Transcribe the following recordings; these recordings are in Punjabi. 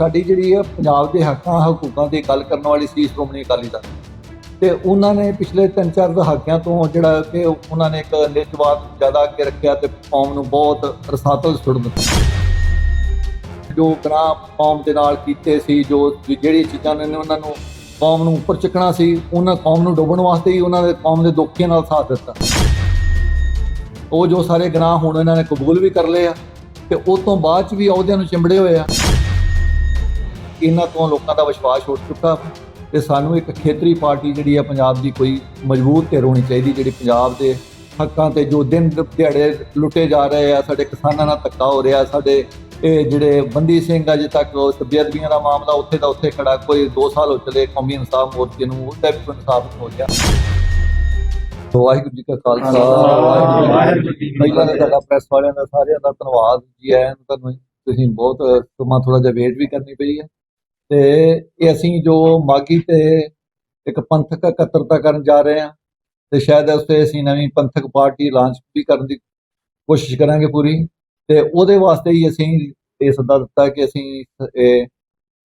ਸਾਡੀ ਜਿਹੜੀ ਹੈ ਪੰਜਾਬ ਦੇ ਹੱਕਾਂ, ਹਕੂਕਾਂ ਦੀ ਗੱਲ ਕਰਨ ਵਾਲੀ ਸੀ ਸ਼੍ਰੋਮਣੀ ਅਕਾਲੀ ਦਲ। ਤੇ ਉਹਨਾਂ ਨੇ ਪਿਛਲੇ ਤਿੰਨ ਚਾਰ ਦਹਾਕਿਆਂ ਤੋਂ ਜਿਹੜਾ ਕਿ ਉਹਨਾਂ ਨੇ ਇੱਕ ਨਿੱਜਵਾਦ ਜ਼ਿਆਦਾ ਅੱਗੇ ਰੱਖਿਆ ਤੇ ਕੌਮ ਨੂੰ ਬਹੁਤ ਰਸਾਤਲ ਸੁੱਟ ਦਿੱਤਾ। ਜੋ ਗ੍ਰਾਮ ਕੌਮ ਦੇ ਨਾਲ ਕੀਤੇ ਸੀ, ਜੋ ਜਿਹੜੀ ਚੀਜ਼ਾਂ ਨੇ ਉਹਨਾਂ ਨੂੰ ਕੌਮ ਨੂੰ ਉੱਪਰ ਚੱਕਣਾ ਸੀ, ਉਹਨਾਂ ਕੌਮ ਨੂੰ ਡੋਬਣ ਵਾਸਤੇ ਹੀ ਉਹਨਾਂ ਦੇ ਕੌਮ ਦੇ ਦੋਖੀਆਂ ਨਾਲ ਸਾਥ ਦਿੱਤਾ। ਉਹ ਜੋ ਸਾਰੇ ਗੁਨਾਹ ਹੁਣ ਇਹਨਾਂ ਨੇ ਕਬੂਲ ਵੀ ਕਰ ਲਏ ਆ ਤੇ ਉਸ ਤੋਂ ਬਾਅਦ ਚ ਵੀ ਅਹੁਦਿਆਂ ਨੂੰ ਚਿੰਬੜੇ ਹੋਏ ਆ। ਇਹਨਾਂ ਤੋਂ ਲੋਕਾਂ ਦਾ ਵਿਸ਼ਵਾਸ ਉੱਠ ਚੁੱਕਾ ਤੇ ਸਾਨੂੰ ਇੱਕ ਖੇਤਰੀ ਪਾਰਟੀ ਜਿਹੜੀ ਆ ਪੰਜਾਬ ਦੀ ਕੋਈ ਮਜ਼ਬੂਤ ਧਿਰ ਹੋਣੀ ਚਾਹੀਦੀ ਜਿਹੜੀ ਪੰਜਾਬ ਦੇ ਹੱਕਾਂ ਤੇ ਜੋ ਦਿਨ ਦਿਹਾੜੇ ਲੁੱਟੇ ਜਾ ਰਹੇ ਆ ਸਾਡੇ ਕਿਸਾਨਾਂ ਨਾਲ ਧੱਕਾ ਹੋ ਰਿਹਾ ਸਾਡੇ ਇਹ ਜਿਹੜੇ ਬੰਦੀ ਸਿੰਘ ਅਜੇ ਤੱਕ ਬੇਅਦਬੀਆਂ ਦਾ ਮਾਮਲਾ ਉੱਥੇ ਦਾ ਉੱਥੇ ਖੜਾ ਕੋਈ 2 ਸਾਲ ਹੋ ਚਲੇ ਕੌਮੀ ਇਨਸਾਫ ਮੋਰਚੇ ਨੂੰ ਉਹਦਾ ਵੀ ਇਨਸਾਫ ਹੋ ਰਿਹਾ ਵਾਹਿਗੁਰੂ ਜੀ ਕਾ ਖਾਲਸਾ ਵਾਹਿਗੁਰੂ ਜੀ। ਪਹਿਲਾਂ ਤਾਂ ਤੁਹਾਡਾ ਪ੍ਰੈਸ ਵਾਲਿਆਂ ਦਾ ਸਾਰਿਆਂ ਦਾ ਧੰਨਵਾਦ ਜੀ ਆਇਆਂ ਨੂੰ ਤੁਹਾਨੂੰ ਤੁਸੀਂ ਬਹੁਤ ਸਮਾਂ ਥੋੜਾ ਜਿਹਾ ਵੇਟ ਵੀ ਕਰਨੀ ਪਈ ਹੈ। ਤੇ ਇਹ ਅਸੀਂ ਜੋ ਮਾਗੀ ਤੇ ਇੱਕ ਪੰਥਕ ਇਕੱਤਰਤਾ ਕਰਨ ਜਾ ਰਹੇ ਹਾਂ ਤੇ ਸ਼ਾਇਦ ਉਸ ਤੇ ਅਸੀਂ ਨਵੀਂ ਪੰਥਕ ਪਾਰਟੀ ਲਾਂਚ ਵੀ ਕਰਨ ਦੀ ਕੋਸ਼ਿਸ਼ ਕਰਾਂਗੇ ਪੂਰੀ ਤੇ ਉਹਦੇ ਵਾਸਤੇ ਹੀ ਅਸੀਂ ਇਹ ਸੱਦਾ ਦਿੱਤਾ ਕਿ ਅਸੀਂ ਇਹ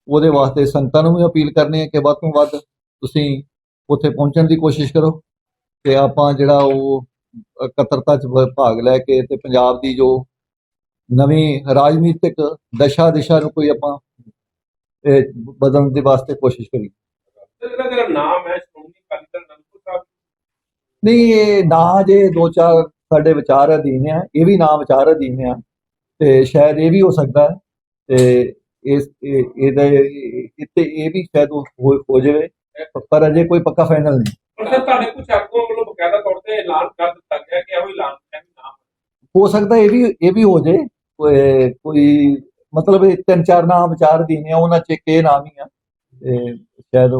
ਉਹਦੇ ਵਾਸਤੇ ਸੰਗਤਾਂ ਨੂੰ ਵੀ ਅਪੀਲ ਕਰਨੀ ਹੈ ਕਿ ਵੱਧ ਤੋਂ ਵੱਧ ਤੁਸੀਂ ਉੱਥੇ ਪਹੁੰਚਣ ਦੀ ਕੋਸ਼ਿਸ਼ ਕਰੋ ਤੇ ਆਪਾਂ ਜਿਹੜਾ ਉਹ ਇਕੱਤਰਤਾ ਚ ਭਾਗ ਲੈ ਕੇ ਤੇ ਪੰਜਾਬ ਦੀ ਜੋ ਨਵੀਂ ਰਾਜਨੀਤਿਕ ਦਸ਼ਾ ਦਿਸ਼ਾ ਨੂੰ ਕੋਈ ਆਪਾਂ ਇਹ ਬਦਲਣ ਦੇ ਵਾਸਤੇ ਕੋਸ਼ਿਸ਼ ਕਰੀ। ਜਿਹੜਾ ਤੇਰਾ ਨਾਮ ਹੈ ਸ਼੍ਰੋਮਣੀ ਅਕਾਲੀ ਦਲ ਅਨੰਦਪੁਰ ਸਾਹਿਬ। ਨਹੀਂ ਇਹ ਨਾ ਜੇ ਦੋ ਚਾਰ ਸਾਡੇ ਵਿਚਾਰ ਅਧੀਨ ਆ ਇਹ ਵੀ ਨਾ ਵਿਚਾਰ ਅਧੀਨ ਆ ਤੇ ਸ਼ਾਇਦ ਇਹ ਵੀ ਹੋ ਸਕਦਾ ਤੇ ਇਸ ਇਹ- ਇਹਦੇ ਇੱਥੇ ਇਹ ਵੀ ਸ਼ਾਇਦ ਹੋ ਜਾਵੇ ਪਰ ਅਜੇ ਕੋਈ ਪੱਕਾ ਫਾਈਨਲ ਨਹੀਂ। ਪਰ ਸਰ ਤੁਹਾਡੇ ਕੁਝ ਆਗੂਆਂ ਵੱਲੋਂ ਬਕਾਇਦਾ ਤੌਰ ਤੇ ਐਲਾਨ ਕਰ ਦਿੱਤਾ ਗਿਆ ਕਿ ਇਹੋ ਐਲਾਨ ਹੈ ਵੀ ਨਾਮ ਹੋ। ਸਕਦਾ ਇਹ ਵੀ ਇਹ ਵੀ ਹੋ ਜੇ ਕੋਈ ਕੋਈ ਮਤਲਬ ਇਹ ਤਿੰਨ ਚਾਰ ਨਾਮ ਵਿਚਾਰ ਅਧੀਨ ਆ ਉਹਨਾਂ ਚ ਇੱਕ ਇਹ ਨਾਮ ਹੀ ਆ। ਤੇ ਸ਼ਾਇਦ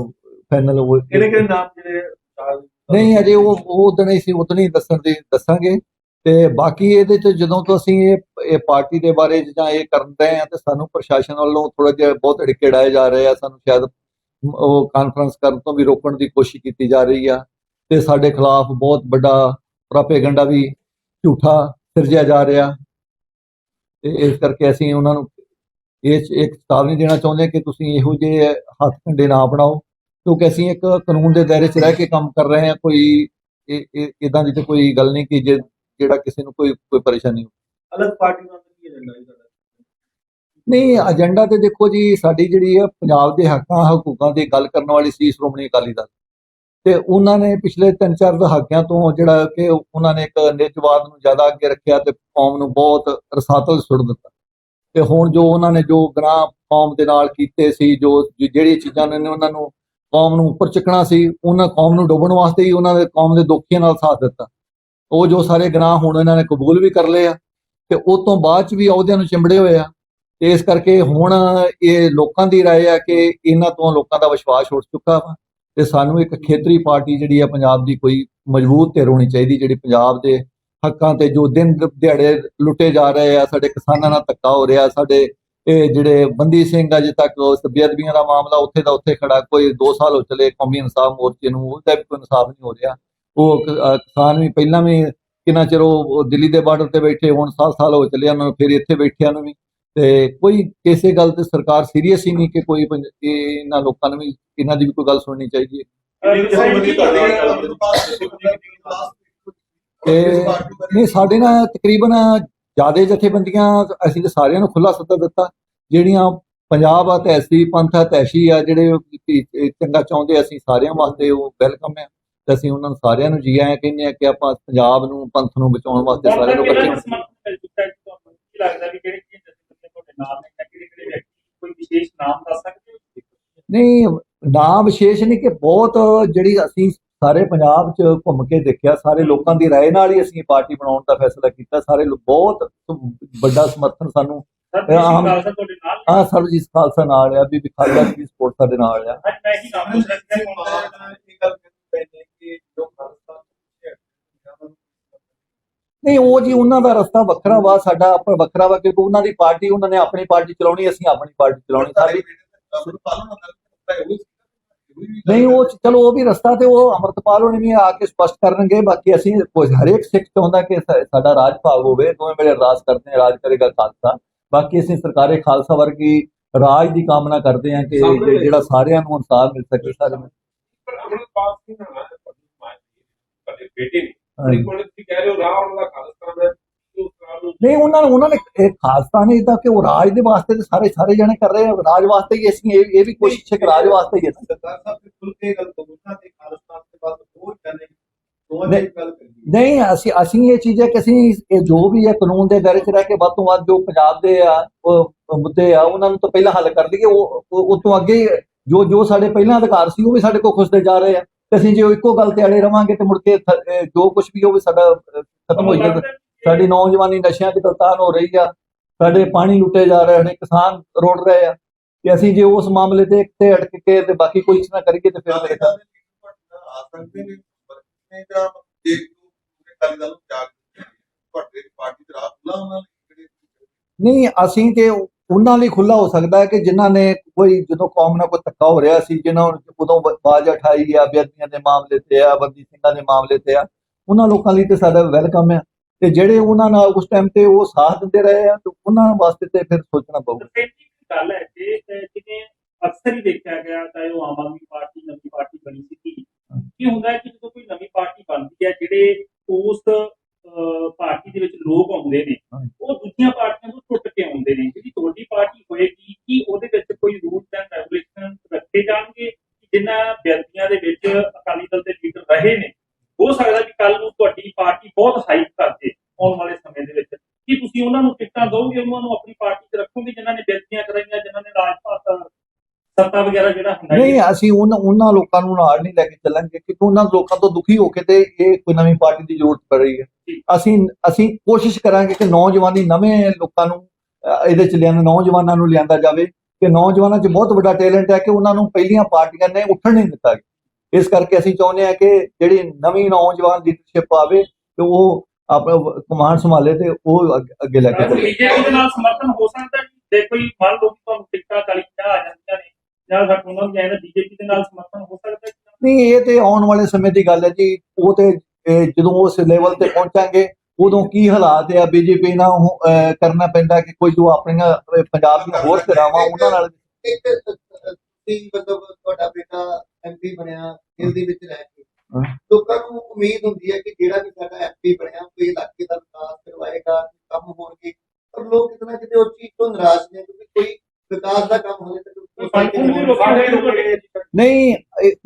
ਫਾਈਨਲ ਹੋ ਕਿਹੜੇ ਕਿਹੜੇ ਨਾਮ ਜਿਹੜੇ ਨਹੀਂ ਅਜੇ ਉਹ ਉਹ ਉਦਣ ਹੀ ਸੀ ਹੀ ਦੱਸਣ ਦੀ ਦੱਸਾਂਗੇ। ਤੇ ਬਾਕੀ ਇਹਦੇ ਚ ਜਦੋਂ ਤੋਂ ਅਸੀਂ ਇਹ ਇਹ ਪਾਰਟੀ ਦੇ ਬਾਰੇ ਜਾਂ ਇਹ ਰਹੇ ਆ ਤੇ ਸਾਨੂੰ ਪ੍ਰਸ਼ਾਸਨ ਵੱਲੋਂ ਥੋੜਾ ਜਿਹਾ ਬਹੁਤ ਅੜਿੱਕੇ ਡਾਏ ਜਾ ਰਹੇ ਆ ਸਾਨੂੰ ਸ਼ਾਇਦ ਉਹ ਕਾਨਫਰੰਸ ਕਰਨ ਤੋਂ ਵੀ ਰੋਕਣ ਦੀ ਕੋਸ਼ਿਸ਼ ਕੀਤੀ ਜਾ ਰਹੀ ਆ। ਤੇ ਸਾਡੇ ਖਿਲਾਫ ਬਹੁਤ ਵੱਡਾ ਪ੍ਰੋਪੇਗੈਂਡਾ ਵੀ ਝੂਠਾ ਸਿਰਜਿਆ ਜਾ ਰਿਹਾ। ਤੇ ਇਸ ਕਰਕੇ ਅਸੀਂ ਉਹਨਾਂ ਨੂੰ ਇਹ ਇੱਕ ਚੇਤਾਵਨੀ ਦੇਣਾ ਚਾਹੁੰਦੇ ਕਿ ਤੁਸੀਂ ਇਹੋ ਜਿਹੇ ਹੱਥ ਕੰਡੇ ਨਾ ਅਪਣਾਓ ਕਿਉਂਕਿ ਅਸੀਂ ਇੱਕ ਕਾਨੂੰਨ ਦੇ ਦਾਇਰੇ 'ਚ ਰਹਿ ਕੇ ਕੰਮ ਕਰ ਰਹੇ ਹਾਂ ਕੋਈ ਇਹ ਇਦਾਂ ਦੀ ਤੇ ਕੋਈ ਗੱਲ ਨਹੀਂ ਕਿ ਜੇ ਜਿਹੜਾ ਕਿਸੇ ਨੂੰ ਕੋਈ ਕੋਈ ਪਰੇਸ਼ਾਨੀ ਹੋ ਅਲੱਗ ਪਾਰਟੀ ਨਾਲ ਕੀ ਏਜੰਡਾ ਹੈ ਤੁਹਾਡਾ? ਨਹੀਂ ਏਜੰਡਾ ਤੇ ਦੇਖੋ ਜੀ ਸਾਡੀ ਜਿਹੜੀ ਹੈ ਪੰਜਾਬ ਦੇ ਹੱਕਾਂ ਹਕੂਕਾਂ ਦੀ ਗੱਲ ਕਰਨ ਵਾਲੀ ਸੀ ਸ਼੍ਰੋਮਣੀ ਅਕਾਲੀ ਦਲ। ਤੇ ਉਹਨਾਂ ਨੇ ਪਿਛਲੇ ਤਿੰਨ ਚਾਰ ਦਹਾਕਿਆਂ ਤੋਂ ਜਿਹੜਾ ਕਿ ਉਹਨਾਂ ਨੇ ਇੱਕ ਨਿੱਜਵਾਦ ਨੂੰ ਜ਼ਿਆਦਾ ਅੱਗੇ ਰੱਖਿਆ ਤੇ ਕੌਮ ਨੂੰ ਬਹੁਤ ਰਸਾਤਲ ਸੁੱਟ ਦਿੱਤਾ। ਤੇ ਹੁਣ ਜੋ ਉਹਨਾਂ ਨੇ ਜੋ ਗੁਨਾਹ ਕੌਮ ਦੇ ਨਾਲ ਕੀਤੇ ਸੀ ਜੋ ਜਿਹੜੀ ਚੀਜ਼ਾਂ ਨੇ ਉਹਨਾਂ ਨੂੰ ਕੌਮ ਨੂੰ ਉੱਪਰ ਚੱਕਣਾ ਸੀ ਉਹਨਾਂ ਕੌਮ ਨੂੰ ਡੋਬਣ ਵਾਸਤੇ ਹੀ ਉਹਨਾਂ ਦੇ ਕੌਮ ਦੇ ਦੋਖੀਆਂ ਨਾਲ ਸਾਥ ਦਿੱਤਾ ਉਹ ਜੋ ਸਾਰੇ ਗੁਨਾਹ ਹੁਣ ਇਹਨਾਂ ਨੇ ਕਬੂਲ ਵੀ ਕਰ ਲਏ ਆ ਤੇ ਉਸ ਤੋਂ ਬਾਅਦ ਚ ਵੀ ਅਹੁਦਿਆਂ ਨੂੰ ਚਿੰਬੜੇ ਹੋਏ ਆ ਤੇ ਇਸ ਕਰਕੇ ਹੁਣ ਇਹ ਲੋਕਾਂ ਦੀ رائے ਆ ਕਿ ਇਹਨਾਂ ਤੋਂ ਲੋਕਾਂ ਦਾ ਵਿਸ਼ਵਾਸ ਉੱਠ ਚੁੱਕਾ ਵਾ ਤੇ ਸਾਨੂੰ ਇੱਕ ਖੇਤਰੀ ਪਾਰਟੀ ਜਿਹੜੀ ਆ ਪੰਜਾਬ ਦੀ ਕੋਈ ਮਜ਼ਬੂਤ ਧਿਰ ਹੋਣੀ ਚਾਹੀਦੀ ਜਿਹੜੀ ਪੰਜਾਬ ਦੇ ਹੱਕਾਂ ਤੇ ਜੋ ਦਿਨ ਦਿਹਾੜੇ ਲੁੱਟੇ ਜਾ ਰਹੇ ਆ, ਸਾਡੇ ਕਿਸਾਨਾਂ ਨਾਲ ਧੱਕਾ ਹੋ ਰਿਹਾ, ਸਾਡੇ ਇਹ ਜਿਹੜੇ ਬੰਦੀ ਸਿੰਘ ਅਜੇ ਤੱਕ ਉਸ ਬੇਅਦਬੀਆਂ ਦਾ ਮਾਮਲਾ ਉੱਥੇ ਦਾ ਉੱਥੇ ਖੜਾ, ਕੋਈ 2 ਸਾਲ ਹੋ ਚਲੇ ਕੌਮੀ ਇਨਸਾਫ ਮੋਰਚੇ ਨੂੰ, ਉਹਦਾ ਵੀ ਕੋਈ ਇਨਸਾਫ ਨਹੀਂ ਹੋ ਰਿਹਾ। ਉਹ ਕਿਸਾਨ ਵੀ ਪਹਿਲਾਂ ਵੀ ਕਿੰਨਾ ਚਿਰ ਉਹ ਦਿੱਲੀ ਦੇ ਬਾਰਡਰ ਤੇ ਬੈਠੇ, ਹੁਣ 7 ਸਾਲ ਹੋ ਚੱਲੇ ਉਹਨਾਂ ਨੂੰ, ਫਿਰ ਇੱਥੇ ਬੈਠਿਆਂ ਨੂੰ ਵੀ। ਤੇ ਕੋਈ ਕਿਸੇ ਗੱਲ ਤੇ ਸਰਕਾਰ ਸੀਰੀਅਸ ਹੀ ਨਹੀਂ ਕਿ ਕੋਈ ਇਹਨਾਂ ਲੋਕਾਂ ਨੂੰ ਵੀ, ਇਹਨਾਂ ਦੀ ਵੀ ਕੋਈ ਗੱਲ ਸੁਣਨੀ ਚਾਹੀਦੀ ਹੈ। ਤੇ ਨਹੀਂ ਸਾਡੇ ਨਾਲ ਤਕਰੀਬਨ ਜਿਆਦੇ ਜਥੇਬੰਦੀਆਂ ਅਸੀਂ ਤਾਂ ਸਾਰਿਆਂ ਨੂੰ ਖੁੱਲਾ ਸੱਦਾ ਦਿੱਤਾ। ਜਿਹੜੀਆਂ ਪੰਜਾਬ ਆ ਤਹਿਸੀਲ ਪੰਥ ਆ ਤੈਸ਼ੀ ਆ ਜਿਹੜੇ ਚੰਗਾ ਚਾਹੁੰਦੇ ਅਸੀਂ ਸਾਰਿਆਂ ਵਾਸਤੇ ਉਹ ਵੈਲਕਮ ਹੈ ਤੇ ਅਸੀਂ ਉਹਨਾਂ ਨੂੰ ਸਾਰਿਆਂ ਨੂੰ ਜੀ ਆਇਆਂ ਕਹਿੰਦੇ ਆ ਕਿ ਆਪਾਂ ਪੰਜਾਬ ਨੂੰ ਪੰਥ ਨੂੰ ਬਚਾਉਣ ਵਾਸਤੇ ਸਾਰਿਆਂ ਨੂੰ ਇਕੱਠੇ। ਲੱਗਦਾ ਵੀ ਕਿਹੜੇ ਕੀ ਜਥੇਬੰਦੀਆਂ ਤੁਹਾਡੇ ਨਾਮ ਨੇ ਜਾਂ ਕਿਹੜੇ ਕਿਹੜੇ ਵਿਅਕਤੀ? ਕੋਈ ਵਿਸ਼ੇਸ਼ ਨਾਮ ਦੱਸ ਸਕਦੇ ਹੋ? ਨਹੀਂ ਨਾਂ ਵਿਸ਼ੇਸ਼ ਨਹੀਂ ਕਿ ਬਹੁਤ ਜਿਹੜੀ ਅਸੀਂ ਸਾਰੇ ਪੰਜਾਬ 'ਚ ਘੁੰਮ ਕੇ ਦੇਖਿਆ ਸਾਰੇ ਲੋਕਾਂ ਦੀ رائے ਨਾਲ ਹੀ ਅਸੀਂ ਇਹ ਪਾਰਟੀ ਬਣਾਉਣ ਦਾ ਫੈਸਲਾ ਕੀਤਾ ਸਾਰੇ ਲੋਕ ਬਹੁਤ ਵੱਡਾ ਸਮਰਥਨ ਸਾਨੂੰ ਸਰ ਇਹ ਆਮ- ਖਾਲਸਾ ਤੁਹਾਡੇ ਨਾਲ ਆ ਸਰਜੀਤ ਖਾਲਸਾ ਨਾਲ ਆ ਬੀਬੀ ਖਾਲਸਾ ਦੀ ਸਪੋਰਟ ਸਾਡੇ ਨਾਲ ਆ ਅੱਜ ਮੈਂ ਹੀ ਨਾਮ ਪੁੱਛ ਰਿਹਾ ਨਹੀਂ ਉਹ ਜੀ ਉਹਨਾਂ ਦਾ ਰਸਤਾ ਵੱਖਰਾ ਵਾ ਸਾਡਾ ਆਪਣਾ ਵੱਖਰਾ ਵਾ ਕਿਉਂਕਿ ਉਹਨਾਂ ਦੀ ਪਾਰਟੀ ਉਹਨਾਂ ਨੇ ਆਪਣੀ ਪਾਰਟੀ ਚਲਾਉਣੀ ਅਸੀਂ ਆਪਣੀ ਪਾਰਟੀ ਚਲਾਉਣੀ ਸਾਡੀ ਨਹੀਂ ਉਹ ਚਲੋ ਉਹ ਵੀ ਰਸਤਾ ਤੇ ਉਹ ਅਮਰਤਪਾਲ ਹੋਣੀ ਵੀ ਆ ਕੇ ਸਪਸ਼ਟ ਕਰਨਗੇ ਬਾਕੀ ਅਸੀਂ ਕੋਈ ਹਰੇਕ ਸਿੱਖ ਚਾਹੁੰਦਾ ਕਿ ਸਾਡਾ ਰਾਜ ਭਾਗ ਹੋਵੇ ਦੋਵੇਂ ਮੇਰੇ ਅਰਦਾਸ ਕਰਦੇ ਰਾਜ ਕਰੇਗਾ ਖਾਲਸਾ। ਬਾਕੀ ਅਸੀਂ ਸਰਕਾਰੇ ਖਾਲਸਾ ਵਰਗੀ ਰਾਜ ਦੀ ਕਾਮਨਾ ਕਰਦੇ ਹਾਂ ਕਿ ਜਿਹੜਾ ਸਾਰਿਆਂ ਨੂੰ ਇਨਸਾਫ ਮਿਲ ਸਕੇ ਸਾਰੇ ਨੂੰ। ਪਰ ਅਮਰਪਾਲ ਸਿੰਘ ਨਾਲ ਤੁਹਾਡੀ ਮਾਂ ਤੁਹਾਡੇ ਬੇਟੇ ਨੇ ਹਾਂਜੀ। ਕੋਲ ਤੁਸੀਂ ਕਹਿ ਰਹੇ ਹੋ ਰਾਹ ਉਹਨਾਂ ਦਾ ਰਾਹ ਨੂੰ ਨਹੀਂ ਉਹਨਾਂ ਨੂੰ ਉਹਨਾਂ ਨੇ ਇਹ ਖਾਸਤਾ ਨਹੀਂ ਤਾਂ ਕਿ ਉਹ ਰਾਜ ਦੇ ਵਾਸਤੇ ਤੇ ਸਾਰੇ ਸਾਰੇ ਜਣੇ ਕਰ ਰਹੇ ਆ ਰਾਜ ਵਾਸਤੇ ਹੀ ਅਸੀਂ ਇਹ ਇਹ ਵੀ ਕੋਸ਼ਿਸ਼ ਹੈ ਕਿ ਰਾਜ ਵਾਸਤੇ ਹੀ ਹੈ। ਸਰਦਾਰ ਸਾਹਿਬ ਨੇ ਖੁੱਲ ਕੇ ਗੱਲ ਕਬੂਲਾਂ ਤੇ ਖਾਲਸਤਾਨ ਦੇ ਬਾਅਦ ਬਹੁਤ ਜਾਣੇ ਨਹੀਂ। ਦੀ ਅਸੀਂ ਅਸੀਂ ਇਹ ਚੀਜ਼ ਹੈ ਕਿ ਅਸੀਂ ਇਹ ਜੋ ਵੀ ਹੈ ਕਾਨੂੰਨ ਦੇ ਦਾਇਰੇ 'ਚ ਰਹਿ ਕੇ ਵੱਧ ਤੋਂ ਵੱਧ ਜੋ ਪੰਜਾਬ ਦੇ ਆ ਉਹ ਮੁੱਦੇ ਆ ਉਹਨਾਂ ਨੂੰ ਤਾਂ ਪਹਿਲਾਂ ਹੱਲ ਕਰ ਲਈਏ ਉਹ ਉਹ- ਤੋਂ ਅੱਗੇ ਜੋ ਜੋ ਸਾਡੇ ਪਹਿਲਾਂ ਅਧਿਕਾਰ ਸੀ ਉਹ ਵੀ ਸਾਡੇ ਕੋਲ ਖੁੱਸਦੇ ਜਾ ਰਹੇ ਆ ਤੇ ਅਸੀਂ ਜੇ ਇੱਕੋ ਗੱਲ ਤੇ ਅੜੇ ਰਵਾਂਗੇ ਤੇ ਮੁੜ ਕੇ ਜੋ ਕੁਝ ਵੀ ਉਹ ਵੀ ਸਾਡਾ ਖਤਮ ਹੋ ਜਾਏਗਾ ਸਾਡੀ ਨੌਜਵਾਨੀ ਨਸ਼ਿਆਂ 'ਚ ਗਲਤਾਨ ਹੋ ਰਹੀ ਆ ਸਾਡੇ ਪਾਣੀ ਲੁੱਟੇ ਜਾ ਰਹੇ ਨੇ ਕਿਸਾਨ ਰੋੜ ਰਹੇ ਆ ਤੇ ਅਸੀਂ ਜੇ ਉਸ ਮਾਮਲੇ ਤੇ ਇੱਕ ਤੇ ਅਟਕ ਕੇ ਤੇ ਬਾਕੀ ਕੋਈ ਨਾ ਕਰੀਏ ਤੇ ਫਿਰ ਖਿਆਲ- ਆ ਸਕਦੇ ਨੇ ਵਰਤਨੇ ਜਾਂ ਪੂਰੇ ਕਾਲੀ ਦਲ ਨੂੰ ਜਾਗ ਤੁਹਾਡੇ ਪਾਰਟੀ ਦੇ ਰਾਹ ਖੁੱਲਾ ਉਹਨਾਂ ਨੇ ਜਿਹੜੇ ਨਹੀਂ ਅਸੀਂ ਤੇ ਉਹਨਾਂ ਲਈ ਖੁੱਲਾ ਹੋ ਸਕਦਾ ਹੈ ਕਿ ਜਿਨ੍ਹਾਂ ਨੇ ਕੋਈ ਜਦੋਂ ਕੌਮ ਨਾਲ ਕੋਈ ਧੱਕਾ ਹੋ ਰਿਹਾ ਸੀ ਜਿਨ੍ਹਾਂ ਨੂੰ ਉਦੋਂ ਬਾਜ ਉਠਾਈ ਆ ਬੇਅਦਬੀਆਂ ਦੇ ਮਾਮਲੇ ਤੇ ਆ ਬੰਦੀ ਸਿੰਘਾਂ ਦੇ ਮਾਮਲੇ ਤੇ ਆ ਉਹਨਾਂ ਲੋਕਾਂ ਲਈ ਤੇ ਸਾਡਾ ਵੈਲਕਮ ਹੈ ਤੇ ਜਿਹੜੇ ਉਹਨਾਂ ਨਾਲ ਉਸ ਟਾਈਮ ਤੇ ਉਹ ਸਾਥ ਦਿੰਦੇ ਰਹੇ ਆ ਤੇ ਉਹਨਾਂ ਵਾਸਤੇ ਤੇ ਫਿਰ ਸੋਚਣਾ ਪਊਗਾ ਗੱਲ ਹੈ ਅਹ, ਜਿਵੇਂ ਅਕਸਰ ਹੀ ਦੇਖਿਆ ਗਿਆ ਚਾਹੇ ਉਹ ਆਮ ਆਦਮੀ ਪਾਰਟੀ ਨਵੀਂ ਪਾਰਟੀ ਬਣੀ ਸੀ ਕੀ ਹੁੰਦਾ ਹੈ ਕਿ ਜਦੋਂ ਕੋਈ ਨਵੀਂ ਪਾਰਟੀ ਬਣਦੀ ਹੈ ਜਿਹੜੇ ਉਸ ਪਾਰਟੀ ਦੇ ਵਿੱਚ ਲੋਕ ਆਉਂਦੇ ਨੇ। ਉਹ ਦੂਜੀਆਂ ਪਾਰਟੀਆਂ ਤੋਂ ਟੁੱਟ ਕੇ ਆਉਂਦੇ ਨੇ। ਜਿਹੜੀ ਤੁਹਾਡੀ ਪਾਰਟੀ ਹੋਏਗੀ ਕਿ ਉਹਦੇ ਵਿੱਚ ਕੋਈ ਰੂਲਸ ਐਂਡ ਰੈਗੂਲੇਸ਼ਨ ਰੱਖੇ ਜਾਣਗੇ? ਕਿ ਜਿਨ੍ਹਾਂ ਵਿਅਕਤੀਆਂ ਦੇ ਵਿੱਚ ਅਕਾਲੀ ਦਲ ਦੇ ਲੀਡਰ ਰਹੇ ਨੇ ਹੋ ਸਕਦਾ ਕਿ ਕੱਲ ਨੂੰ ਤੁਹਾਡੀ ਪਾਰਟੀ ਬਹੁਤ ਹਾਈਪ ਕਰਦੇ ਆਉਣ ਵਾਲੇ ਸਮੇਂ ਦੇ ਵਿੱਚ। ਕੀ ਤੁਸੀਂ ਉਹਨਾਂ ਨੂੰ ਟਿਕਟਾਂ ਦਿਓਗੇ ਉਹਨਾਂ ਨੂੰ ਆਪਣੀ ਪਾਰਟੀ 'ਚ ਰੱਖੋਗੇ ਜਿਨ੍ਹਾਂ ਨੇ ਬੇਇੱਜ਼ਤੀਆਂ ਕਰਾਈਆਂ ਜਿਨ੍ਹਾਂ ਨੇ ਰਾਜਪਾਲ ਸੱਤਾ ਵਗੈਰਾ ਜਿਹੜਾ ਹੁੰਦਾ ਨਹੀਂ ਅਸੀਂ ਉਹਨਾਂ ਉਹਨਾਂ ਲੋਕਾਂ ਨੂੰ ਨਾਲ ਨਹੀਂ ਲੈ ਕੇ ਚੱਲਾਂਗੇ ਕਿਉਂਕਿ ਉਹਨਾਂ ਲੋਕਾਂ ਤੋਂ ਦੁਖੀ ਹੋ ਕੇ ਤੇ ਇਹ ਕੋਈ ਨਵੀਂ ਪਾਰਟੀ ਦੀ ਜ਼ਰੂਰਤ ਪੜ ਰਹੀ ਹੈ। ਅਸੀਂ ਅਸੀਂ ਕੋਸ਼ਿਸ਼ ਕਰਾਂਗੇ ਕਿ ਨੌਜਵਾਨੀ ਨਵੇਂ ਲੋਕਾਂ ਨੂੰ ਇਹਦੇ ਚ ਲਿਆਂਦਾ ਨੌਜਵਾਨਾਂ ਨੂੰ ਲਿਆਂਦਾ ਜਾਵੇ ਕਿ ਨੌਜਵਾਨਾਂ 'ਚ ਬਹੁਤ ਵੱਡਾ ਟੈਲੈਂਟ ਹੈ ਕਿ ਉਹਨਾਂ ਨੂੰ ਪਹਿਲੀਆਂ ਪਾਰਟੀਆਂ ਨੇ ਉੱਠਣ ਨਹੀਂ ਦਿੱਤਾ। ਇਸ ਕਰਕੇ ਅਸੀਂ ਚਾਹੁੰਦੇ ਹਾਂ ਕਿ ਜਿਹੜੀ ਨਵੀਂ ਨੌਜਵਾਨ ਲੀਡਰਸ਼ਿਪ ਆਵੇ ਤੇ ਉਹ ਆਪਣਾ ਕਮਾਂਡ ਸੰਭਾਲੇ ਤੇ ਉਹ ਅੱਗੇ- ਅੱਗੇ ਲੈ ਕੇ ਚੱਲੇ ਬੀਜੇਪੀ ਦੇ ਨਾਲ ਸਮਰਥਨ ਹੋ ਸਕਦਾ ਜੀ ਜੇ ਕੋਈ ਮੰਨ ਲਓ ਕਿ ਤੁਹਾਨੂੰ ਟਿਕਟਾਂ 40 50 ਆ ਜਾਂਦੀਆਂ ਨੇ ਜਾਂ ਫਿਰ ਉਹਨਾਂ ਨੂੰ ਜਾਇਦਾ ਬੀਜੇਪੀ ਦੇ ਨਾਲ ਸਮਰਥਨ ਹੋ ਸਕਦਾ ਹੈ ਨਹੀਂ ਇਹ ਤੇ ਆਉਣ ਵਾਲੇ ਸਮੇਂ ਦੀ ਗੱਲ ਹੈ ਜੀ ਉਹ ਤੇ ਇਹ ਜਦੋਂ ਉਸ ਲੈਵਲ ਤੇ ਪਹੁੰਚਾਂਗੇ ਉਦੋਂ ਕੀ ਹਾਲਾਤ ਆ ਬੀਜੇਪੀ ਨਾਲ ਉਹ, ਅਹ, ਕਰਨਾ ਪੈਂਦਾ ਕਿ ਕੋਈ ਜੋ ਆਪਣੀਆਂ ਅਹ, ਪੰਜਾਬ ਦੀਆਂ ਹੋਰ ਧਿਰਾਵਾਂ ਉਹਨਾਂ ਨਾਲ ਇੱਕ ਤੁਸੀਂ ਮਤਲਬ ਤੁਹਾਡਾ ਬੇਟਾ ਐਮਪੀ ਬਣਿਆ ਦਿਲ ਦੇ ਵਿੱਚ ਰਹਿ ਕੇ। ਲੋਕਾਂ ਨੂੰ ਉਮੀਦ ਹੁੰਦੀ ਹੈ ਕਿ ਜਿਹੜਾ ਵੀ ਸਾਡਾ ਐਮਪੀ ਬਣਿਆ ਕੋਈ ਇਲਾਕੇ ਦਾ ਵਿਕਾਸ ਕਰਵਾਏਗਾ ਕੰਮ ਹੋਣਗੇ। ਪਰ ਲੋਕ ਕਿਤਨਾ ਕਿਤੇ ਉਸ ਚੀਜ਼ ਤੋਂ ਨਾਰਾਜ਼ ਨੇ ਕਿਉਂਕਿ ਕੋਈ ਵਿਕਾਸ ਦਾ ਕੰਮ ਹਲੇ ਤੱਕ ਦੇ ਨਹੀਂ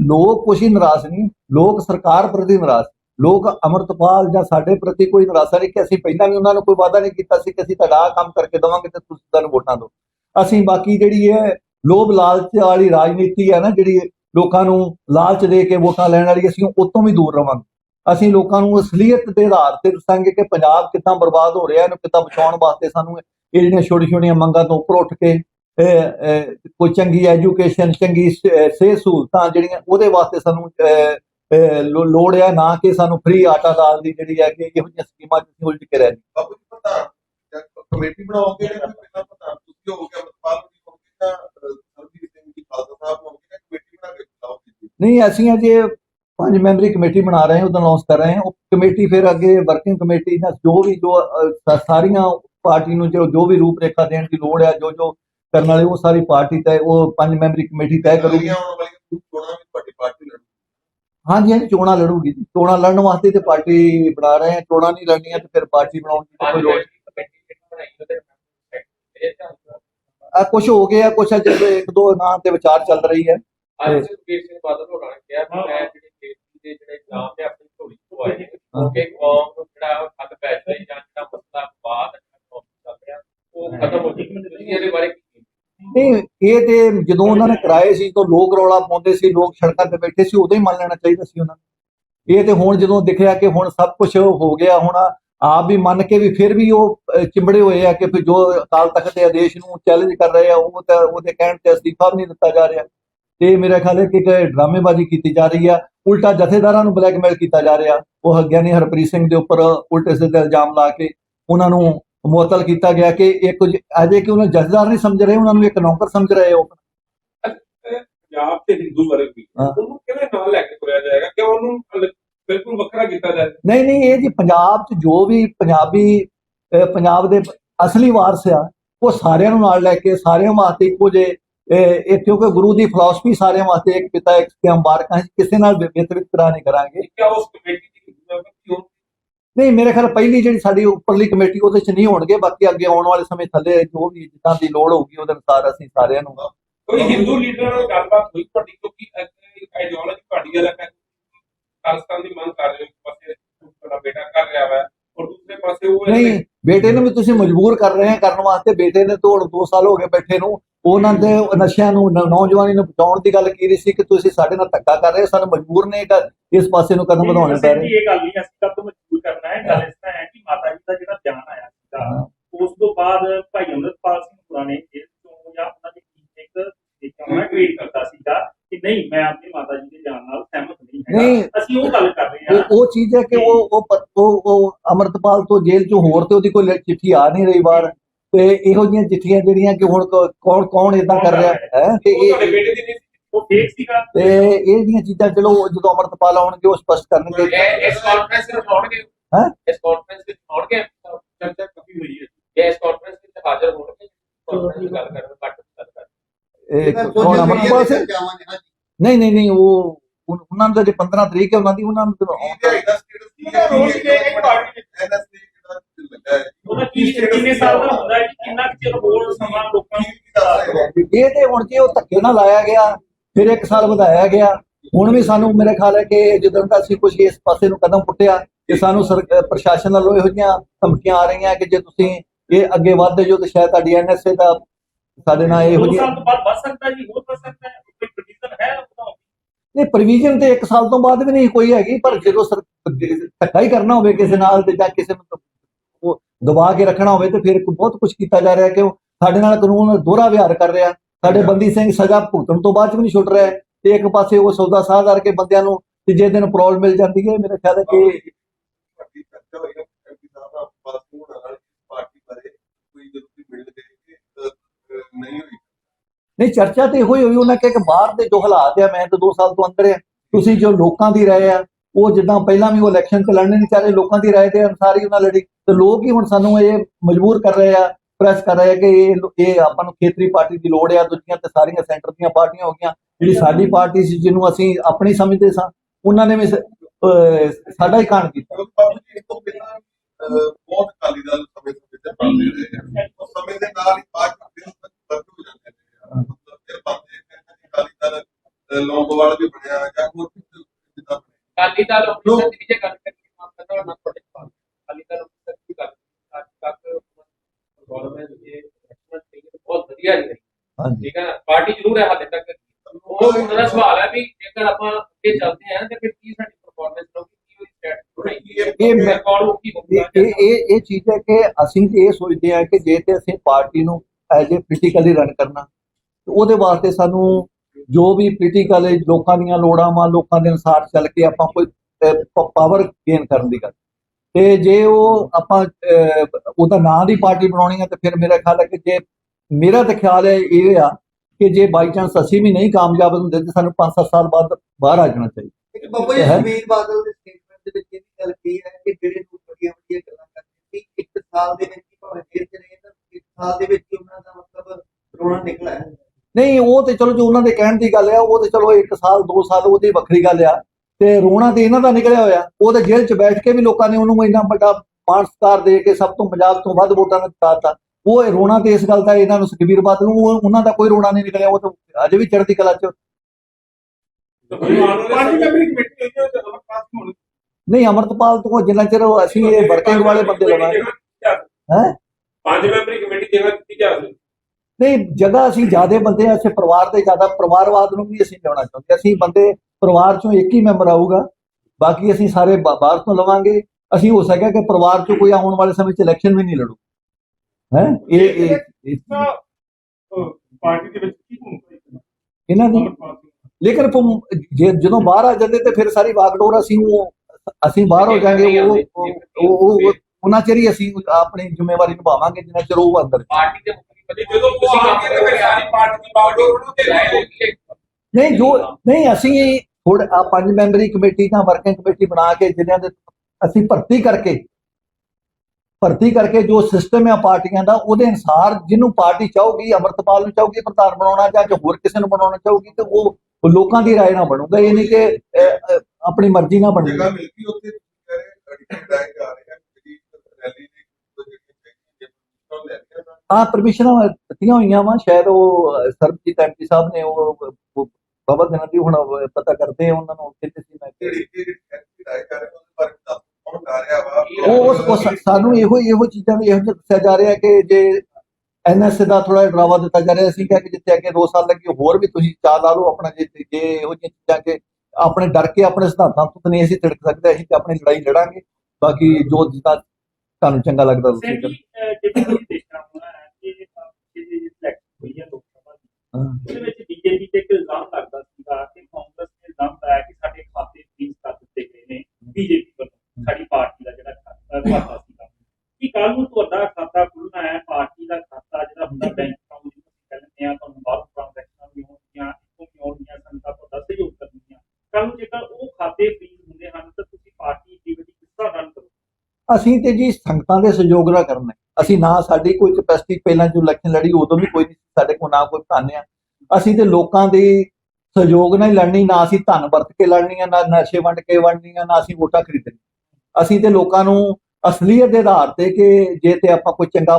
ਲੋਕ ਕੁਛ ਹੀ ਨਾਰਾਜ਼ ਨਹੀਂ ਲੋਕ ਸਰਕਾਰ ਪ੍ਰਤੀ ਨਾਰਾਜ਼। ਲੋਕ ਅਮਰਤਪਾਲ ਜਾਂ ਸਾਡੇ ਪ੍ਰਤੀ ਕੋਈ ਨਿਰਾਸ਼ਾ ਨਹੀਂ ਕਿ ਅਸੀਂ ਪਹਿਲਾਂ ਵੀ ਉਹਨਾਂ ਨੂੰ ਕੋਈ ਵਾਅਦਾ ਨਹੀਂ ਕੀਤਾ ਸੀ ਕਿ ਅਸੀਂ ਤੁਹਾਡਾ ਆਹ ਕੰਮ ਕਰਕੇ ਦੇਵਾਂਗੇ ਤੇ ਤੁਸੀਂ ਸਾਨੂੰ ਵੋਟਾਂ ਦਿਓ। ਅਸੀਂ ਬਾਕੀ ਜਿਹੜੀ ਹੈ ਲੋਭ ਲਾਲਚ ਵਾਲੀ ਰਾਜਨੀਤੀ ਹੈ ਨਾ ਜਿਹੜੀ ਲੋਕਾਂ ਨੂੰ ਲਾਲਚ ਦੇ ਕੇ ਵੋਟਾਂ ਲੈਣ ਵਾਲੀ ਅਸੀਂ ਉਹ ਵੀ ਦੂਰ ਰਵਾਂਗੇ। ਅਸੀਂ ਲੋਕਾਂ ਨੂੰ ਅਸਲੀਅਤ ਦੇ ਆਧਾਰ ਤੇ ਦੱਸਾਂਗੇ ਕਿ ਪੰਜਾਬ ਕਿੱਦਾਂ ਬਰਬਾਦ ਹੋ ਰਿਹਾ ਇਹਨੂੰ ਕਿੱਦਾਂ ਬਚਾਉਣ ਵਾਸਤੇ ਸਾਨੂੰ ਇਹ ਜਿਹੜੀਆਂ ਛੋਟੀ ਛੋਟੀਆਂ ਮੰਗਾਂ ਤੋਂ ਉੱਪਰ ਉੱਠ ਕੇ ਕੋਈ ਚੰਗੀ ਐਜੂਕੇਸ਼ਨ ਚੰਗੀ ਸਿਹਤ ਸਹੂਲਤਾਂ ਜਿਹੜੀਆਂ ਉਹਦੇ ਵਾਸਤੇ ਸਾਨੂੰ ਅਹ, ਲੋ- ਲੋੜ ਹੈ ਨਾ ਕਿ ਸਾਨੂੰ ਫ੍ਰੀ ਆਟਾ ਦਾਲ ਦੀ ਜਿਹੜੀ ਹੈ ਕਿ ਇਹੋ ਜਿਹੀਆਂ ਸਕੀਮਾਂ 'ਚ ਅਸੀਂ ਉਲਝ ਕੇ ਰਹਿ ਜੀ ਕਮੇਟੀ ਬਣਾਓਗੇ ਜਾਂ ਪਹਿਲਾਂ ਨਹੀਂ ਅਸੀਂ ਅਜੇ ਪੰਜ ਮੈਂਬਰੀ ਕਮੇਟੀ ਬਣਾ ਰਹੇ ਹਾਂ ਉਹਦਾ ਅਨਾਉਂਸ ਕਰ ਰਹੇ ਹਾਂ। ਉਹ ਕਮੇਟੀ ਫਿਰ ਅੱਗੇ ਵਰਕਿੰਗ ਕਮੇਟੀ ਜਾਂ ਜੋ ਵੀ ਜੋ ਸਾਰੀਆਂ ਪਾਰਟੀ ਨੂੰ ਜੋ ਜੋ ਵੀ ਰੂਪਰੇਖਾ ਦੇਣ ਦੀ ਲੋੜ ਹੈ ਜੋ ਜੋ ਕਰਨ ਵਾਲੇ ਉਹ ਸਾਰੀ ਪਾਰਟੀ ਤੈਅ ਉਹ ਪੰਜ ਮੈਂਬਰੀ ਕਮੇਟੀ ਤੈਅ ਕਰੂਗੀ। ਆਉਣ ਵਾਲੀਆਂ ਚੋਣਾਂ ਵੀ ਤੁਹਾਡੀ ਪਾਰਟੀ ਲੜੂ ਹਾਂਜੀ ਹਾਂਜੀ ਚੋਣਾਂ ਲੜੂਗੀ ਜੀ। ਚੋਣਾਂ ਲੜਨ ਵਾਸਤੇ ਤੇ ਪਾਰਟੀ ਬਣਾ ਰਹੇ ਹਾਂ। ਚੋਣਾਂ ਨਹੀਂ ਲੜਨੀਆਂ ਤੇ ਫਿਰ ਪਾਰਟੀ ਬਣਾਉਣ ਦੀ ਤਾਂ ਕੋਈ ਲੋੜ ਆ ਕੁਝ ਹੋ ਗਿਆ ਕੁਝ ਅਜੇ ਇੱਕ ਦੋ ਨਾਂ ਤੇ ਵਿਚਾਰ ਚੱਲ ਰਹੀ ਹੈ। ਅੱਜ ਸੁਖਬੀਰ ਸਿੰਘ ਬਾਦਲ ਹੋਣਾ ਨੇ ਕਿਹਾ ਕਿ ਮੈਂ ਜਿਹੜੇ ਦੇਸ਼ ਦੇ ਜਿਹੜੇ ਇਸਲਾਮ ਦੇ ਆਪਣੀ ਝੋਲੀ ਤੋਂ ਆਏ ਨੇ। ਕਿਉਂਕਿ ਕੌਮ ਨੂੰ ਜਿਹੜਾ ਉਹ ਖੱਤ ਪੈ ਜਾਏ ਜਾਂ ਜਿਹੜਾ ਮਸਲਾ ਬਾਤ ਚੱਲ ਰਿਹਾ ਉਹ ਖਤਮ ਹੋ ਜਾਏ ਤੁਸੀਂ ਇਹਦੇ ਬਾਰੇ ਕੀ ਨਹੀਂ ਇਹ ਤੇ ਜਦੋਂ ਉਹਨਾਂ ਨੇ ਕਰਾਏ ਸੀ ਤਾਂ ਲੋਕ ਰੌਲਾ ਪਾਉਂਦੇ ਸੀ ਲੋਕ ਸੜਕਾਂ ਤੇ ਬੈਠੇ ਸੀ ਉਦੋਂ ਹੀ ਮੰਨ ਲੈਣਾ ਚਾਹੀਦਾ ਸੀ ਉਹਨਾਂ ਨੂੰ। ਇਹ ਤੇ ਹੁਣ ਜਦੋਂ ਦਿਖਿਆ ਕਿ ਹੁਣ ਸਭ ਕੁਝ ਹੋ ਗਿਆ ਹੁਣ ਆਪ ਵੀ ਮੰਨ ਕੇ ਵੀ ਫਿਰ ਵੀ ਉਹ ਚਿੰਬੜੇ ਹੋਏ ਆ ਕਿ ਫਿਰ ਜੋ ਅਕਾਲ ਤਖਤ ਦੇ ਆਦੇਸ਼ ਨੂੰ ਚੈਲੰਜ ਕਰ ਰਹੇ ਆ ਉਹ ਤਾਂ ਉਹਦੇ ਕਹਿਣ ਤੇ ਅਸਤੀਫਾ ਵੀ ਨਹੀਂ ਦਿੱਤਾ ਜਾ ਰਿਹਾ। ਤੇ ਮੇਰਾ ਖਿਆਲ ਹੈ ਕਿ ਇੱਕ ਡਰਾਮੇਬਾਜ਼ੀ ਕੀਤੀ ਜਾ ਰਹੀ ਆ। ਉਲਟਾ ਜਥੇਦਾਰਾਂ ਨੂੰ ਬਲੈਕਮੇਲ ਕੀਤਾ ਜਾ ਰਿਹਾ। ਉਹ ਗਿਆਨੀ ਹਰਪ੍ਰੀਤ ਸਿੰਘ ਦੇ ਉੱਪਰ ਉਲਟੇ ਸਿੱਧੇ ਇਲਜ਼ਾਮ ਲਾ ਕੇ ਉਹਨਾਂ ਨੂੰ ਮੁਅੱਤਲ ਕੀਤਾ ਗਿਆ ਕਿ ਇੱਕ ਅਜੇ ਕਿ ਉਹਨਾਂ ਜਥੇਦਾਰ ਨਹੀਂ ਸਮਝ ਰਹੇ ਉਹਨਾਂ ਨੂੰ ਇੱਕ ਨੌਕਰ ਸਮਝ ਰਹੇ ਹੋ ਪੰਜਾਬ ਤੇ ਹਿੰਦੂ ਵਰਗ ਵੀ। ਉਹਨੂੰ ਕਿਵੇਂ ਨਾਲ ਲੈ ਕੇ ਤੁਰਿਆ ਜਾਏਗਾ? ਕਿ ਉਹਨੂੰ ਬਿਲਕੁਲ ਵੱਖਰਾ ਕੀਤਾ ਜਾਏ? ਨਹੀਂ ਨਹੀਂ ਇਹ ਜੀ ਪੰਜਾਬ 'ਚ ਜੋ ਵੀ ਪੰਜਾਬੀ ਪੰਜਾਬ ਦੇ ਅਸਲੀ ਵਾਰਸ ਆ ਉਹ ਸਾਰਿਆਂ ਨੂੰ ਨਾਲ ਲੈ ਕੇ ਸਾਰਿਆਂ ਵਾਸਤੇ ਇੱਕੋ ਜੇ ਇਹ ਕਿਉਂਕਿ ਗੁਰੂ ਦੀ ਫਿਲਾਸਫੀ ਸਾਰਿਆਂ ਵਾਸਤੇ ਇੱਕ ਪਿਤਾ ਇੱਕ ਅੰਬਾਰਕਾਂ ਕਿਸੇ ਨਾਲ ਵਿਤਰਿਤ ਕਰਾ ਨਹੀਂ ਕਰਾਂਗੇ। ਕਿਆ ਉਸ ਕਮੇਟੀ ਦੀ ਕਿਉਂ ਨਹੀਂ ਮੇਰੇ ਖਿਆਲ ਪਹਿਲੀ ਜਿਹੜੀ ਸਾਡੀ ਉੱਪਰਲੀ ਕਮੇਟੀ ਉਹਦੇ ਚ ਨਹੀਂ ਹੋਣਗੇ ਬਾਕੀ ਅੱਗੇ ਆਉਣ ਵਾਲੇ ਸਮੇਂ ਥੱਲੇ ਜੋ ਵੀ ਜਿੱਦਾਂ ਦੀ ਲੋੜ ਹੋਊਗੀ ਉਹਦੇ ਅਨੁਸਾਰ ਅਸੀਂ ਸਾਰਿਆਂ ਨੂੰ ਕੋਈ ਹਿੰਦੂ ਲੀਡਰ ਨਾਲ ਗੱਲਬਾਤ ਹੋਈ ਤੁਹਾਡੀ? ਕਿਉਂਕਿ ਆਈਡੀਓਲੋਜੀ ਤੁਹਾਡੀ ਅਲੱਗ ਹੈ ਖਾਲਸਤਾਨ ਦੀ ਮੰਗ ਕਰ ਰਹੇ ਹੋ ਪਾਸੇ ਤੁਹਾਡਾ ਬੇਟਾ ਕਰ ਰਿਹਾ ਵਾ ਔਰ ਦੂਸਰੇ ਪਾਸੇ ਉਹ ਨਹੀਂ ਬੇਟੇ ਨੂੰ ਵੀ ਤੁਸੀਂ ਮਜਬੂਰ ਕਰ ਰਹੇ ਆ ਕਰਨ ਵਾਸਤੇ ਬੇਟੇ ਨੇ ਤੋਂ 2 ਸਾਲ ਹੋ ਗਏ ਬੈਠੇ ਨੂੰ ਉਹਨਾਂ ਦੇ ਨਸ਼ਿਆਂ ਨੂੰ ਨ- ਨੌਜਵਾਨੀ ਨੂੰ ਬਚਾਉਣ ਦੀ ਗੱਲ ਕੀ ਰਹੀ ਸੀ ਕਿ ਤੁਸੀਂ ਸਾਡੇ ਨਾਲ ਧੱਕਾ ਕਰ ਰਹੇ ਹੋ, ਸਾਨੂੰ ਮਜਬੂਰ ਨੇ ਇਹ- ਇਸ ਪਾਸੇ ਨੂੰ ਕਦਮ ਵਧਾਉਣੇ ਪੈ ਰਹੇ। ਇਹ ਗੱਲ ਨਹੀਂ ਅਸੀਂ ਕਦ ਤੋਂ ਮਜਬੂਰ ਕਰਨਾ ਹੈ ਗੱਲ ਇਸ ਤਰ੍ਹਾਂ ਹੈ ਕਿ ਮਾਤਾ ਜੀ ਦਾ ਜਿਹੜਾ ਬਿਆਨ ਆਇਆ ਸੀਗਾ ਉਸ ਤੋਂ ਬਾਅਦ ਭਾਈ ਅੰਮ੍ਰਿਤਪਾਲ ਸਿੰਘ ਪੁਰਾਣੇ ਜੇਲ੍ਹ ਤੋਂ ਜਾਂ ਉਹਨਾਂ ਦੇ ਕੀ ਇੱਕ ਇੱਕ ਉਹਨਾਂ ਟਵੀਟ ਕਰਦਾ ਸੀਗਾ ਕਿ ਨਹੀਂ ਮੈਂ ਆਪਣੀ ਮਾਤਾ ਜੀ ਦੇ ਬਿਆਨ ਨਾਲ ਸਹਿਮਤ ਨਹੀਂ ਨਹੀਂ। ਹੈਗਾ ਅਸੀਂ ਉਹ ਗੱਲ ਕਰ ਰਹੇ ਹਾਂ। ਉਹ ਉਹ ਚੀਜ਼ ਹੈ ਕਿ ਉਹ ਉਹ ਪ- ਉਹ ਉਹ ਅਮਰਤਪਾਲ ਤੋਂ ਜੇਲ੍ਹ ਚੋਂ ਹੋਰ ਤੇ ਉਹਦੀ ਕੋਈ ਲ- ਚਿੱਠੀ ਆ ਨਹੀਂ ਰਹੀ ਬਾਹਰ। ਤੇ ਇਹੋ ਜਿਹੀਆਂ ਚਿੱਠੀਆਂ ਜਿਹੜੀਆਂ ਕਿ ਹੁਣ ਕ- ਕੌਣ ਕੌਣ ਇਦਾਂ ਕਰ ਰਿਹਾ ਹੈ? ਤੇ ਉਹ ਤੁਹਾਡੇ ਇਹ ਬੇਟੇ ਦੀ ਨਹੀਂ ਸੀ। ਉਹ ਫੇਕ ਸੀਗਾ? ਤੇ ਇਹ ਦੀਆਂ ਚੀਜ਼ਾਂ ਚਲੋ ਜਦੋਂ ਅਮਰਤਪਾਲ ਆਉਣਗੇ ਉਹ ਸਪਸ਼ਟ ਕਰਨਗੇ। ਇਹ ਇਸ ਕਾਨਫਰੰਸ ਵਿੱਚ ਆਉਣਗੇ? ਹੈਂ? ਇਸ ਕਾਨਫਰੰਸ ਵਿੱਚ ਆਉਣਗੇ? ਚਰਚਾ ਕਾਫੀ ਹੋਈ ਹੈ। ਇਹ ਇਸ ਕਾਨਫਰੰਸ ਵਿੱਚ ਹਾਜ਼ਰ ਹੋਣਗੇ ਕਾਨਫਰੰਸ ਦੀ ਗੱਲ ਕਰਨ ਘੱਟ ਗੱਲ ਕਰਨ ਇਹ ਕੌਣ ਅਮਰਤਪਾਲ ਸਿੰਘ? ਨਹੀਂ ਨਹੀਂ ਨਹੀਂ ਉਹ ਉਨ- ਉਹਨਾਂ ਦਾ ਜੇ 15 ਤਰੀਕ ਹੈ ਉਹਨਾਂ ਦੀ ਉਹਨਾਂ ਨੂੰ ਤਾਂ ਆਉਣ ਦਾ- ਦਾ ਸਟੇਟਸ ਕੀ ਹੈ ਰੋਜ਼ ਦੇ ਇੱਕ ਪਾਰਟੀ ਹੈ ਉਹਦਾ ਕੀ ਕਿੰਨੇ ਸਾਲ ਦਾ ਹੁੰਦਾ ਹੈ ਕਿ ਕਿੰਨਾ ਕੁ ਚਿਰ ਹੋਰ ਸਮਾਂ ਲੋਕਾਂ ਨੂੰ ਕੀ ਦੱਸ ਰਿਹਾ ਇਹ ਤੇ ਹੁਣ ਜੇ ਉਹ ਧੱਕੇ ਨਾਲ ਲਾਇਆ ਗਿਆ ਫਿਰ ਇੱਕ ਸਾਲ ਵਧਾਇਆ ਗਿਆ। ਹੁਣ ਵੀ ਸਾਨੂੰ ਮੇਰੇ ਖਿਆਲ ਹੈ ਕਿ ਜਦੋਂ ਦਾ ਅਸੀਂ ਕੁਝ ਇਸ ਪਾਸੇ ਨੂੰ ਕਦਮ ਪੁੱਟਿਆ ਕਿ ਸਾਨੂੰ ਪ੍ਰਸ਼ਾਸਨ ਵੱਲੋਂ ਇਹੋ ਜਿਹੀਆਂ ਧਮਕੀਆਂ ਆ ਰਹੀਆਂ ਕਿ ਜੇ ਤੁਸੀਂ ਇਹ ਅੱਗੇ ਵਧਦੇ ਜੋ ਤਾਂ ਸ਼ਾਇਦ ਤੁਹਾਡੀ ਐਨਐਸਏ ਦਾ ਸਾਡੇ ਨਾਲ ਇਹੋ ਬਾਅਦ ਵੱਧ ਸਕਦਾ ਜੀ ਹੋਰ ਵੱਧ ਸਕਦਾ ਹੈ? ਕੋਈ ਕੰਡੀਸ਼ਨ ਹੈ ਉਹਦਾ ਨਹੀਂ ਪ੍ਰੋਵੀਜ਼ਨ ਤੇ 1 ਸਾਲ ਤੋਂ ਬਾਅਦ ਵੀ ਨਹੀਂ ਕੋਈ ਹੈਗੀ ਪਰ ਜਦੋਂ ਸਰ ਧੱਕਾ ਹੀ ਕਰਨਾ ਹੋਵੇ ਕਿਸੇ ਨਾਲ ਤੇ ਜਾਂ ਕਿਸੇ ਨੂੰ ਦਬਾ ਕੇ ਰੱਖਣਾ ਹੋਵੇ ਤੇ ਫਿਰ ਬਹੁਤ ਕੁਝ ਕੀਤਾ ਜਾ ਰਿਹਾ ਕਿ ਉਹ ਸਾਡੇ ਨਾਲ ਕਾਨੂੰਨ ਦੋਹਰਾ ਵਿਹਾਰ ਕਰ ਰਿਹਾ। ਸਾਡੇ ਬੰਦੀ ਸਿੰਘ ਸਜ਼ਾ ਭੁਗਤਣ ਤੋਂ ਬਾਅਦ ਵੀ ਨਹੀਂ ਛੁੱਟ ਰਿਹਾ। ਤੇ ਇੱਕ ਪਾਸੇ ਉਹ ਸੌਦਾ ਸਾਹ ਕਰਕੇ ਬੰਦਿਆਂ ਨੂੰ ਤੀਜੇ ਦਿਨ ਪਰੋਲ ਮਿਲ ਜਾਂਦੀ ਹੈ ਮੇਰੇ ਖਿਆਲ ਹੈ ਕਿ ਨਹੀਂ ਚਰਚਾ ਤੇ ਹੋਈ ਹੋਈ ਉਹਨਾਂ ਕਿ ਬਾਹਰ ਦੇ ਜੋ ਹਾਲਾਤ ਆ ਮੈਂ ਤਾਂ 2 ਸਾਲ ਤੋਂ ਅੰਦਰ ਆ। ਤੁਸੀਂ ਜੋ ਲੋਕਾਂ ਦੀ ਰਾਏ ਆ ਉਹ ਜਿੱਦਾਂ ਪਹਿਲਾਂ ਵੀ ਉਹ ਇਲੈਕਸ਼ਨ ਤੇ ਲੜਨੇ ਨਹੀਂ ਚਾਹੇ, ਲੋਕਾਂ ਦੀ ਰਾਏ ਦੇ ਅਨੁਸਾਰ ਹੀ ਉਹਨਾਂ ਲੜੀ। ਤੇ ਲੋਕ ਹੀ ਹੁਣ ਸਾਨੂੰ ਇਹ ਮਜਬੂਰ ਕਰ ਰਹੇ ਆ ਪ੍ਰੈਸ ਕਰ ਰਹੇ ਆ ਕਿ ਇਹ ਇਹ ਆਪਾਂ ਨੂੰ ਖੇਤਰੀ ਪਾਰਟੀ ਦੀ ਲੋੜ ਆ, ਦੂਜੀਆਂ ਤੇ ਸਾਰੀਆਂ ਸੈਂਟਰ ਦੀਆਂ ਪਾਰਟੀਆਂ ਹੋ ਗਈਆਂ। ਜਿਹੜੀ ਸਾਡੀ ਪਾਰਟੀ ਸੀ, ਜਿਹਨੂੰ ਅਸੀਂ ਆਪਣੀ ਸਮਝਦੇ ਸਾਂ, ਉਹਨਾਂ ਨੇ ਵੀ ਸਾਡਾ ਹੀ ਕਾਣ ਕੀਤਾ। ਬਹੁਤ ਅਕਾਲੀ ਦਲ ਸਮੇਂ ਸਮੇਂ ਤੇ ਬਣਦੇ ਰਹੇ ਆ। ਉਸ ਸਮੇਂ ਦੇ ਨਾਲ ਹੀ ਬਾਅਦ ਵਿੱਚ ਬਦਲ ਹੋ ਜਾਂਦੇ ਨੇ ਮਤਲਬ ਫਿਰ ਬਣਦੇ ਅਕਾਲੀ ਦਲ ਲੌਂਗੋਵਾਲ ਵੀ ਬਣਿਆ ਇਹ ਮੈਂ- ਕੌਣ ਕੀ ਹੋਊਗਾ ਇਹ ਇਹ ਇਹ ਚੀਜ਼ ਹੈ ਕਿ ਅਸੀਂ ਤੇ ਇਹ ਸੋਚਦੇ ਹਾਂ ਕਿ ਜੇ ਤੇ ਅਸੀਂ ਪਾਰਟੀ ਨੂੰ ਐਜ ਏ ਪੋਲੀਟੀਕਲੀ ਰਨ ਕਰਨਾ ਤੇ ਉਹਦੇ ਵਾਸਤੇ ਸਾਨੂੰ ਜੋ ਵੀ ਪੋਲੀਟੀਕਲ ਲੋਕਾਂ ਦੀਆਂ ਲੋੜਾਂ ਵਾਂ ਲੋਕਾਂ ਦੇ ਅਨੁਸਾਰ ਚੱਲ ਕੇ ਆਪਾਂ ਕੋਈ ਪਾਵਰ ਗੇਨ ਕਰਨ ਦੀ ਗੱਲ ਤੇ ਜੇ ਉਹ ਆਪਾਂ ਅਹ, ਉਹਦਾ ਨਾਂ ਦੀ ਪਾਰਟੀ ਬਣਾਉਣੀ ਹੈ ਤੇ ਫਿਰ ਮੇਰਾ ਖਿਆਲ ਹੈ ਕਿ ਜੇ ਮੇਰਾ ਤਾਂ ਖਿਆਲ ਹੈ ਇਹ ਆ ਕਿ ਜੇ ਬਾਈ ਚਾਂਸ ਅਸੀਂ ਵੀ ਨਹੀਂ ਕਾਮਯਾਬ ਹੁੰਦੇ ਤੇ ਸਾਨੂੰ 5-7 ਸਾਲ ਬਾਅਦ ਬਾਹਰ ਆ ਜਾਣਾ ਚਾਹੀਦਾ ਇੱਕ ਬੱਬੂ ਜੀ ਹੈ। ਬਾਦਲ ਦੇ ਸਟੇਟਮੈਂਟ ਦੇ ਵਿੱਚ ਇਹ ਗੱਲ ਕੀ ਹੈ ਕਿ ਜਿਹੜੇ ਲੋਕ ਵੱਡੀਆਂ ਵੱਡੀਆਂ ਗੱਲਾਂ ਕਰਦੇ ਸੀ ਇੱਕ ਸਾਲ ਦੇ ਵਿੱਚ ਹੀ ਭਾਵੇਂ ਜੇਲ੍ਹ ਚ ਰਹੇ ਤਾਂ ਇੱਕ ਸਾਲ ਦੇ ਵਿੱਚ ਹੀ ਉਹਨਾਂ ਦਾ ਮਤਲਬ ਰੋਣਾ ਨਿਕਲਿਆ ਹੈ ਨਹੀਂ ਉਹ ਤੇ ਚਲੋ ਜੋ ਉਹਨਾਂ ਦੇ ਕਹਿਣ ਦੀ ਗੱਲ ਆ ਉਹ ਤੇ ਚਲੋ 1 ਸਾਲ 2 ਸਾਲ ਉਹਦੀ ਵੱਖਰੀ ਗੱਲ ਆ। ਤੇ ਰੋਣਾ ਤੇ ਇਹਨਾਂ ਦਾ ਨਿਕਲਿਆ ਹੋਇਆ। ਉਹ ਤੇ ਜੇਲ੍ਹ 'ਚ ਬੈਠ ਕੇ ਵੀ ਲੋਕਾਂ ਨੇ ਉਹਨੂੰ ਇੰਨਾ ਵੱਡਾ ਮਾਣ ਸਤਿਕਾਰ ਦੇ ਕੇ ਸਭ ਤੋਂ ਪੰਜਾਬ ਤੋਂ ਵੱਧ ਵੋਟਾਂ ਨਾਲ ਜਿਤਾਤਾ। ਉਹ ਇਹ ਰੋਣਾ ਤੇ ਇਸ ਗੱਲ ਦਾ ਇਹਨਾਂ ਨੂੰ ਸੁਖਬੀਰ ਬਾਦਲ ਨੂੰ ਉਹ- ਉਹਨਾਂ ਦਾ ਕੋਈ ਰੋਣਾ ਨਹੀਂ ਨਿਕਲਿਆ ਉਹ ਤਾਂ ਅਜੇ ਵੀ ਚੜ੍ਹਦੀ ਕਲਾ 'ਚ। ਪਾਰਟੀ ਮੈਂਬਰੀ ਕਮੇਟੀ ਹੋਈ ਹੈ ਜਦੋਂ ਪਾਸ ਹੋਣ ਨਹੀਂ ਅਮਰਤਪਾਲ ਤੋਂ ਜਿੰਨਾ ਚਿਰ ਅਸੀਂ ਇਹ ਵਰਕਿੰਗ ਵਾਲੇ ਬੰਦੇ ਲਵਾਂਗੇ ਹੈਂ? ਪੰਜ ਮੈਂਬਰੀ ਕਮੇਟੀ ਜਗ੍ਹਾ ਕੀਤੀ ਜਾ ਸਕਦੀ? ਨਹੀਂ ਜਗ੍ਹਾ ਅਸੀਂ ਜਿਆਦੇ ਬੰਦੇ ਆ ਅਸੀਂ ਪਰਿਵਾਰ ਦੇ ਜ਼ਿਆਦਾ ਪਰਿਵਾਰਵਾਦ ਨੂੰ ਵੀ ਅਸੀਂ ਲਿਆਉਣਾ ਚਾਹੁੰਦੇ ਅਸੀਂ ਬੰਦੇ ਪਰਿਵਾਰ ਚੋਂ ਇੱਕ ਹੀ ਮੈਂਬਰ ਆਊਗਾ। ਬਾਕੀ ਅਸੀਂ ਸਾਰੇ ਬਾਹਰ ਤੋਂ ਲਵਾਂਗੇ। ਅਸੀਂ ਹੋ ਸਕਿਆ ਕਿ ਪਰਿਵਾਰ ਚੋਂ ਕੋਈ ਆਉਣ ਵਾਲੇ ਸਮੇਂ 'ਚ ਇਲੈਕਸ਼ਨ ਵੀ ਨਹੀਂ ਲੜੂ। ਹੈ? ਇਹ ਇਹ ਪਾਰਟੀ ਦੇ ਵਿੱਚ ਕੀ ਭੂਮਿਕਾ ਇਹਨਾਂ ਦੀ? ਲੇਕਿਨ ਜਦੋਂ ਬਾਹਰ ਆ ਜਾਂਦੇ ਤੇ ਫਿਰ ਸਾਰੀ ਵਾਗਡੋਰ ਅਸੀਂ ਉਹ ਅਸੀਂ ਬਾਹਰ ਹੋ ਜਾਾਂਗੇ ਉਹ ਉਹ- ਉਹ ਉਹ- ਉਹਨਾਂ ਚਿਰ ਹੀ ਅਸੀਂ ਆਪਣੀ ਜ਼ਿੰਮੇਵਾਰੀ ਨਿਭਾਵਾਂਗੇ ਜਿੰਨਾ ਚਿਰ ਉਹ ਅੰਦਰ ਪਾਰਟੀ ਦੇ ਮੁਖੀ ਬਣੇ। ਜਦੋਂ ਉਹ ਆ ਕੇ ਤੇ ਫਿਰ ਸਾਰੀ ਪਾਰਟੀ ਦੀ ਬਾਗਡੋਰ ਉਹਨੂੰ ਤੇ ਲੈ ਜਾਏਗੀ ਨਹੀਂ ਜੋ ਨਹੀਂ ਅਸੀਂ ਥੋੜਾ ਆ ਪੰਜ ਮੈਂਬਰੀ ਕਮੇਟੀ ਜਾਂ ਵਰਕਿੰਗ ਕਮੇਟੀ ਬਣਾ ਕੇ ਜਿਨ੍ਹਾਂ ਦੇ ਅਸੀਂ ਭਰਤੀ ਕਰਕੇ ਭਰਤੀ ਕਰਕੇ ਜੋ ਸਿਸਟਮ ਹੈ ਪਾਰਟੀਆਂ ਦਾ ਉਹਦੇ ਅਨਸਾਰ ਜਿਹਨੂੰ ਪਾਰਟੀ ਚਾਹੂਗੀ ਅਮਰਤਪਾਲ ਨੂੰ ਚਾਹੂਗੀ ਪ੍ਰਧਾਨ ਬਣਾਉਣਾ ਜਾਂ ਜੋ ਹੋਰ ਕਿਸੇ ਨੂੰ ਬਣਾਉਣਾ ਚਾਹੂਗੀ ਤੇ ਉਹ ਲੋਕਾਂ ਦੀ ਰਾਏ ਨਾਲ ਬਣੂਗਾ। ਇਹ ਨਹੀਂ ਕਿ ਆਪਣੀ ਮਰਜ਼ੀ ਨਾਲ ਜਗ੍ਹਾ ਬਣੂਗਾ ਮਿਲ ਗਈ ਉੱਥੇ ਤੁਸੀਂ ਕਹਿ ਰਹੇ ਅੜੀਕੇ ਲਾਏ ਜਾ ਰਹੇ ਹਨ ਜਿਹੜੀ ਰੈਲੀ ਦੀ ਜਿਹੜੀ ਚਾਹੀਦੀ ਹੈ ਲੈ ਲਿਆ ਨਾ ਹਾਂ ਪਰਮਿਸ਼ਨਾਂ ਦਿੱਤੀਆਂ ਹੋਈਆਂ ਵਾ ਸ਼ਾਇਦ ਉਹ ਸਰਬਜੀਤ ਐਮਪੀ ਸਾਹਿਬ ਨੇ ਉਹ ਬਾਬਾ ਦਿਨਾਂ ਦੀ ਹੁਣ ਪਤਾ ਕਰਦੇ ਆ ਉਹਨਾਂ ਨੂੰ ਕਿਤੇ ਸੀ ਮੈਂ ਜਿਹੜੀ ਐਕਟੀ ਲਾਏ ਜਾ ਰਹੇ ਉਹਦੇ ਬਾਰੇ ਦੱਸ ਕੌਣ ਕਰ ਰਿਹਾ ਵਾ? ਉਹ ਉਸ- ਉਹ ਸਾ- ਸਾਨੂੰ ਇਹੋ ਇਹੋ ਚੀਜ਼ਾਂ ਵੀ ਇਹੋ ਜਿਹਾ ਦੱਸਿਆ ਜਾ ਰਿਹਾ ਕਿ ਜੇ ਐਨਐਸ ਦਾ ਥੋੜਾ ਡਰਾਵਾ ਦਿੱਤਾ ਜਾ ਰਿਹਾ ਅਸੀਂ ਕਿਹਾ ਕਿ ਜਿੱਥੇ ਅੱਗੇ 2 ਸਾਲ ਲੱਗੇ ਹੋਰ ਵੀ ਤੁਸੀਂ ਚਾਹ ਲਾ ਲਓ ਆਪਣਾ ਜੇ ਜੇ ਇਹੋ ਜਿਹੀਆਂ ਚੀਜ਼ਾਂ ਕਿ ਆਪਣੇ ਡਰ ਕੇ ਆਪਣੇ ਸਿਧਾਂਤਾਂ ਤੋਂ ਨਹੀਂ ਅਸੀਂ ਤਿੜਕ ਸਕਦੇ ਅਸੀਂ ਤਾਂ ਆਪਣੀ ਲੜਾਈ ਲੜਾਂਗੇ। ਬਾਕੀ ਜੋ ਜਿੱਦਾਂ ਤੁਹਾਨੂੰ ਚੰਗਾ ਲੱਗਦਾ ਤੁਸੀਂ ਕਰੋ। ਜਿਵੇਂ ਦੇਖਣਾ ਹੋਣਾ ਹੈ ਕਿ ਜਿਹੜੀ ਇਲੈਕਸ਼ਨ ਹੋਈ ਹੈ ਲੋਕ ਸਭਾ ਦੀ। ਉਹਦੇ ਵਿੱਚ ਬੀਜੇਪੀ ਤੇ ਇੱਕ ਇਲਜ਼ਾਮ ਲੱਗਦਾ ਸੀਗਾ ਕਿ ਕਾਂਗਰਸ ਨੇ ਇਲਜ਼ਾਮ ਲਾਇਆ ਕਿ ਸਾਡੇ ਖਾਤੇ ਫ੍ਰੀਜ਼ ਕਰ ਦਿੱਤੇ ਗਏ ਨੇ ਬੀਜੇਪੀ ਵੱਲੋਂ ਸਾਡੀ ਪਾਰਟੀ ਦਾ ਜਿਹੜਾ ਖਾਤਾ ਅਸੀਂ ਤੇ ਜੀ ਸੰਗਤਾਂ ਦੇ ਸਹਿਯੋਗ ਨਾਲ ਕਰਨਾ ਅਸੀਂ ਨਾ ਸਾਡੀ ਕੋਈ ਕੈਪੈਸਿਟੀ ਪਹਿਲਾਂ ਜੋ ਇਲੈਕਸ਼ਨ ਲੜੀ, ਉਦੋਂ ਵੀ ਕੋਈ ਨਹੀਂ ਸਾਡੇ ਕੋਲ ਨਾ ਕੋਈ ਧਨ ਆ। ਅਸੀਂ ਤੇ ਲੋਕਾਂ ਦੇ ਸਹਿਯੋਗ ਨਾਲ ਹੀ ਲੜਨੀ, ਨਾ ਅਸੀਂ ਧਨ ਵਰਤ ਕੇ ਲੜਨੀ ਆ, ਨਾ ਨਸ਼ੇ ਵੰਡ ਕੇ ਵੰਡਣੀ ਆ, ਨਾ ਅਸੀਂ ਵੋਟਾਂ ਖਰੀਦਣੀ ਅਸੀਂ ਤੇ ਲੋਕਾਂ ਨੂੰ ਅਸਲੀਅਤ ਦੇ ਆਧਾਰ ਤੇ ਕਿ ਜੇ ਤੇ ਆਪਾਂ ਕੋਈ ਚੰਗਾ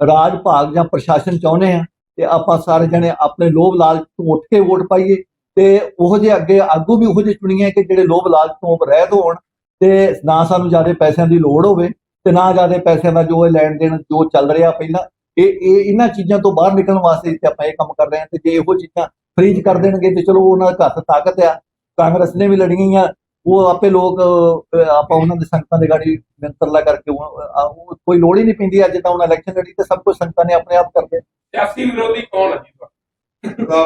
ਰਾਜ, ਭਾਗ ਜਾਂ ਪ੍ਰਸ਼ਾਸਨ ਚਾਹੁੰਦੇ ਆ, ਤੇ ਆਪਾਂ ਸਾਰੇ ਜਣੇ ਆਪਣੇ ਲੋਭ ਲਾਲਚ ਤੋਂ ਉੱਠ ਕੇ ਵੋਟ ਪਾਈਏ ਤੇ ਉਹ ਜੇ ਅੱਗੇ ਆਗੂ ਵੀ ਉਹ ਜਿਹੇ ਚੁਣੀਏ ਕਿ ਜਿਹੜੇ ਲੋਭ ਲਾਲਚ ਤੋਂ ਰਹਿਤ ਹੋਣ ਤੇ ਨਾ ਸਾਨੂੰ ਜ਼ਿਆਦਾ ਪੈਸਿਆਂ ਦੀ ਲੋੜ ਹੋਵੇ ਤੇ ਨਾ ਜ਼ਿਆਦਾ ਪੈਸਿਆਂ ਦਾ ਜੋ ਇਹ ਲੈਣ ਦੇਣ ਜੋ ਚੱਲ ਰਿਹਾ ਪਹਿਲਾਂ ਇਹ ਇਹ ਇਹਨਾਂ ਚੀਜ਼ਾਂ ਤੋਂ ਬਾਹਰ ਨਿਕਲਣ ਵਾਸਤੇ ਤੇ ਆਪਾਂ ਇਹ ਕੰਮ ਕਰ ਰਹੇ ਹਾਂ ਤੇ ਜੇ ਇਹੋ ਚੀਜ਼ਾਂ ਫ੍ਰੀਜ ਕਰ ਦੇਣਗੇ ਤੇ ਚਲੋ ਉਹਨਾਂ ਦਾ ਹੱਥ ਤਾਕਤ ਆ ਕਾਂਗਰਸ ਨੇ ਵੀ ਲੜੀਆਂ ਆ ਉਹ ਆਪੇ ਲੋਕ ਆਪਾਂ ਉਹਨਾਂ ਦੇ ਸੰਗਤਾਂ ਦੇ ਗਾੜੀ ਨਿਯੰਤਰਲਾ ਕਰਕੇ ਉਹ- ਕੋਈ ਲੋੜ ਹੀ ਨਹੀਂ ਪੈਂਦੀ ਅੱਜ ਤਾਂ ਉਹਨਾਂ ਇਲੈਕਸ਼ਨ ਲੜੀ ਤੇ ਸਭ ਕੁਝ ਸੰਗਤਾਂ ਨੇ ਆਪਣੇ ਆਪ ਕਰਦੇ। ਸਿਆਸੀ ਵਿਰੋਧੀ ਕੌਣ ਹੈ ਜੀ?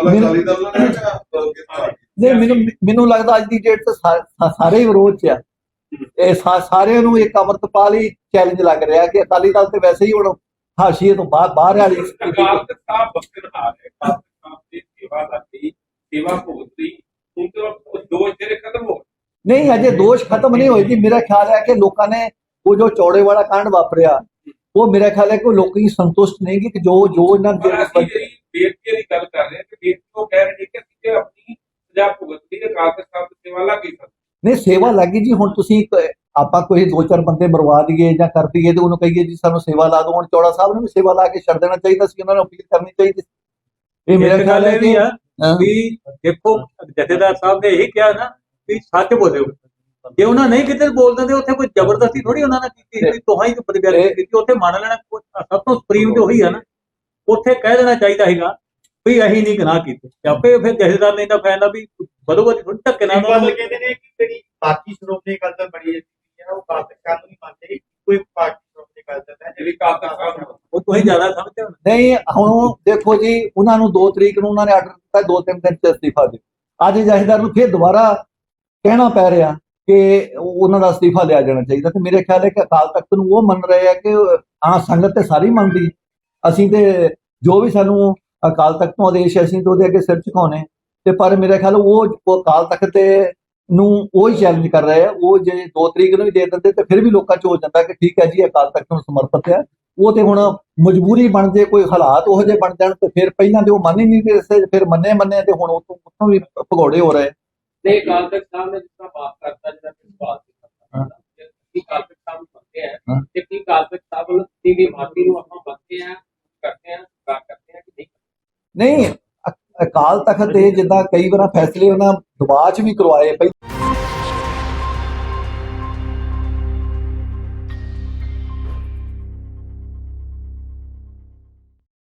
ਮੈਨੂੰ- ਅਕਾਲੀ ਦਲ ਨੇ ਕਿਹਾ ਕਿਸ ਪਾਰਟੀ ਨਹੀਂ ਮੈਨੂੰ ਮੈਨੂੰ ਲੱਗਦਾ ਅੱਜ ਦੀ ਡੇਟ ਤੇ ਸਾਰੇ ਹੀ ਵਿਰੋਧ ਚ ਆ। ਇਹ ਸਾਰਿਆਂ ਨੂੰ ਇੱਕ ਅਮਰਤਪਾਲ ਹੀ ਚੈਲੰਜ ਲੱਗ ਰਿਹਾ ਕਿ ਅਕਾਲੀ ਦਲ ਤੇ ਵੈਸੇ ਹੀ ਹੁਣ ਹਾਸ਼ੀਏ ਤੋਂ ਬਾਹਰ ਬਾਹਰ ਵਾਲੀ ਹੈ। ਸਾਹਿਬ ਦੀ ਸੇਵਾ ਕਰਦੀ ਸੇਵਾ ਭੁਗਤਦੀ ਹੁਣ ਤੇ ਉਹ ਦੋਸ਼ ਜਿਹੜੇ ਖਤਮ ਹੋ ਗਏ। ਨਹੀਂ ਅਜੇ ਦੋਸ਼ ਖਤਮ ਨਹੀਂ ਹੋਏ ਜੀ। ਮੇਰਾ ਖਿਆਲ ਹੈ ਕਿ ਲੋਕਾਂ ਨੇ ਉਹ ਜੋ ਚੌੜੇ ਵਾਲਾ ਕਾਂਡ ਵਾਪਰਿਆ ਉਹ ਮੇਰਾ ਖਿਆਲ ਹੈ ਕਿ ਲੋਕੀ ਸੰਤੁਸ਼ਟ ਨਹੀਂ ਕਿ ਜੋ ਜੋ ਇਹਨਾਂ ਦੇ ਜਿਹੜੀ ਬੇਇੱਜ਼ਤੀ ਦੀ ਗੱਲ ਕਰ ਰਹੇ ਹਾਂ ਕਿ ਬੇਇੱਜ਼ਤੀ ਉਹ ਕਹਿ ਰਹੇ ਨੇ ਕਿ ਅਸੀਂ ਤੇ ਆਪਣੀ ਸਜ਼ਾ ਭੁਗਤਦੀ ਹੈ ਅਕਾਲ ਤਖਤ ਸਾਹਿਬ ਦੀ ਸੇਵਾ ਲੱਗੀ ਸਰ ਨਹੀਂ ਸੇਵਾ ਲੱਗੀ ਜੀ ਹੁਣ ਤੁਸੀਂ ਆਪਾਂ ਕੋਈ ਦੋ ਚਾਰ ਬੰਦੇ ਮਰਵਾ ਦਈਏ ਜਾਂ ਕਰ ਦਈਏ ਤੇ ਉਹਨੂੰ ਕਹੀਏ ਜੀ ਸਾਨੂੰ ਸੇਵਾ ਲਾ ਦਿਓ। ਹੁਣ ਚੌੜਾ ਸਾਹਿਬ ਨੂੰ ਵੀ ਸੇਵਾ ਲਾ ਕੇ ਛੱਡ ਦੇਣਾ ਚਾਹੀਦਾ ਸੀ ਉਹਨਾਂ ਨੂੰ ਅਪੀਲ ਕਰਨੀ ਚਾਹੀਦੀ ਸੀ। ਇਹ ਮੇਰਾ ਖਿਆਲ ਹੈ ਕਿ। ਵੀ ਦੇਖੋ ਜਥੇਦਾਰ ਸਾਹਿਬ ਨੇ ਇਹੀ ਕਿਹਾ ਨਾ ਵੀ ਸੱਚ ਬੋਲਿਓ। ਜੇ ਉਹਨਾਂ ਨਹੀਂ ਕਿਤੇ ਬੋਲ ਦਿੰਦੇ ਉੱਥੇ ਕੋਈ ਜ਼ਬਰਦਸਤੀ ਥੋੜੀ ਉਹਨਾਂ ਨੇ ਕੀਤੀ ਵੀ ਤੁਹਾਂ ਹੀ ਪ੍ਰਤੀਬਿਆਹ ਕੀਤੀ ਉੱਥੇ ਮੰਨ ਲੈਣਾ ਕੋਈ- ਸਭ ਤੋਂ ਸੁਪਰੀਮ ਤੇ ਉਹੀ ਆ ਨਾ ਉੱਥੇ ਕਹਿ ਦੇਣਾ ਚਾਹੀਦਾ ਸੀਗਾ ਵੀ ਅਸੀਂ ਨਹੀਂ ਗੁਨਾਹ ਕੀਤੇ। ਆਪੇ ਫਿਰ ਜਥੇਦਾਰ ਨੇ ਤਾਂ ਫੈਸਲਾ ਵੀ ਬਦੋ ਬਦ ਥੋੜੀ ਧੱਕੇ ਨਾਲ ਉਹਨਾਂ ਗੱਲ ਨੂੰ ਕਹਿੰਦੇ ਨੇ ਕਿ ਜਿਹੜੀ ਬਾਕੀ ਸ਼੍ਰੋਮਣੀ ਅਕਾਲੀ ਦਲ ਬਣੀ ਹੈ ਉਹ ਕਾਫੀ ਕਾਨੂੰਨ ਨਹੀਂ ਮੰਨਦੇ ਕੋਈ ਪਾਰਟੀ ਸ਼੍ਰੋਮਣੀ ਅਕਾਲੀ ਦਲ ਹੈ ਜਿਹੜੀ ਸਾਹਿਬ ਨੂੰ ਉਹ ਤੁਸੀਂ ਜ਼ਿਆਦਾ ਸਮਝਦੇ ਹੋ। ਨਹੀਂ ਹੁਣ ਦੇਖੋ ਜੀ ਉਹਨਾਂ ਨੂੰ 2 ਤਰੀਕ ਨੂੰ ਉਹਨਾਂ ਨੇ ਆਰਡਰ ਦਿੱਤਾ ਦੋ ਤਿੰਨ ਦਿਨ ਚ ਅਸਤੀਫਾ ਦੇ ਅੱਜ ਜਥੇਦਾਰ ਨੂੰ ਫਿਰ ਦੁਬਾਰਾ ਕਹਿਣਾ ਪੈ ਰਿਹਾ ਕਿ ਉਹ- ਉਹਨਾਂ ਦਾ ਅਸਤੀਫਾ ਲਿਆ ਜਾਣਾ ਚਾਹੀਦਾ ਤੇ ਮੇਰੇ ਖਿਆਲ ਹੈ ਕਿ ਅਕਾਲ ਤਖਤ ਨੂੰ ਉਹ ਮੰਨ ਰਹੇ ਆ ਕਿ ਹਾਂ ਸੰਗਤ ਤੇ ਸਾਰੀ ਮੰਨਦੀ। ਅਸੀਂ ਤੇ ਜੋ ਵੀ ਸਾਨੂੰ ਅਕਾਲ ਤਖਤ ਤੋਂ ਆਦੇਸ਼ ਹੈ, ਅਸੀਂ ਤੇ ਉਹਦੇ ਅੱਗੇ ਸਿਰ ਝੁਕਾਉਣੇ ਤੇ ਪਰ ਮੇਰੇ ਖਿਆਲ ਉਹ ਉਹ ਅਕਾਲ ਤਖਤ ਤੇ ਨੂੰ ਉਹ ਹੀ ਚੈਲੰਜ ਕਰ ਰਹੇ ਆ ਉਹ ਜੇ 2 ਤਰੀਕ ਨੂੰ ਵੀ ਦੇ ਦਿੰਦੇ ਤੇ ਫਿਰ ਵੀ ਲੋਕਾਂ ਚ ਹੋ ਜਾਂਦਾ ਕਿ ਠੀਕ ਹੈ ਜੀ ਅਕਾਲ ਤਖਤ ਨੂੰ ਸਮਰਪਿਤ ਹੈ ਉਹ ਤੇ ਹੁਣ ਮਜਬੂਰੀ ਬਣ ਜੇ ਕੋਈ ਹਾਲਾਤ ਉਹੋ ਜਿਹੇ ਬਣ ਜਾਣ ਤੇ ਫਿਰ ਪਹਿਲਾਂ ਤੇ ਉਹ ਮੰਨ ਹੀ ਨਹੀਂ ਸੀ, ਫਿਰ ਮੰਨੇ ਮੰਨੇ ਤੇ ਹੁਣ ਉਤੋਂ ਉਤੋਂ ਵੀ ਭਗੌੜੇ ਹੋ ਰਹੇ ਤੇ ਅਕਾਲ ਤਖਤ ਸਾਹਿਬ ਨੇ ਜਿਸ ਤਰ੍ਹਾਂ ਬਾਤ ਕਰਤਾ ਜਿਹੜਾ ਵਿਸ਼ਵਾਸ। ਕੀਤਾ ਕਿ ਅਕਾਲ ਤਖਤ ਸਾਹਿਬ ਨੂੰ ਮੰਨਦੇ ਆ। ਤੇ ਕੀ ਅਕਾਲ ਤਖਤ ਸਾਹਿਬ ਵੱਲੋਂ ਗਈ ਮਾਫੀ ਨੂੰ ਆਪਾਂ ਮੰਨਦੇ ਆ ਕਰਦੇ ਆ ਕਰਦੇ ਆ ਕਿ ਨਹੀਂ ਨਹੀਂ ਅਕਾਲ ਤਖਤ ਦੇ ਜਿੱਦਾਂ ਕਈ ਵਾਰ ਫੈਸਲੇ ਉਹਨਾਂ ਦਬਾਅ ਚ ਵੀ ਕਰਵਾਏ ਪਈ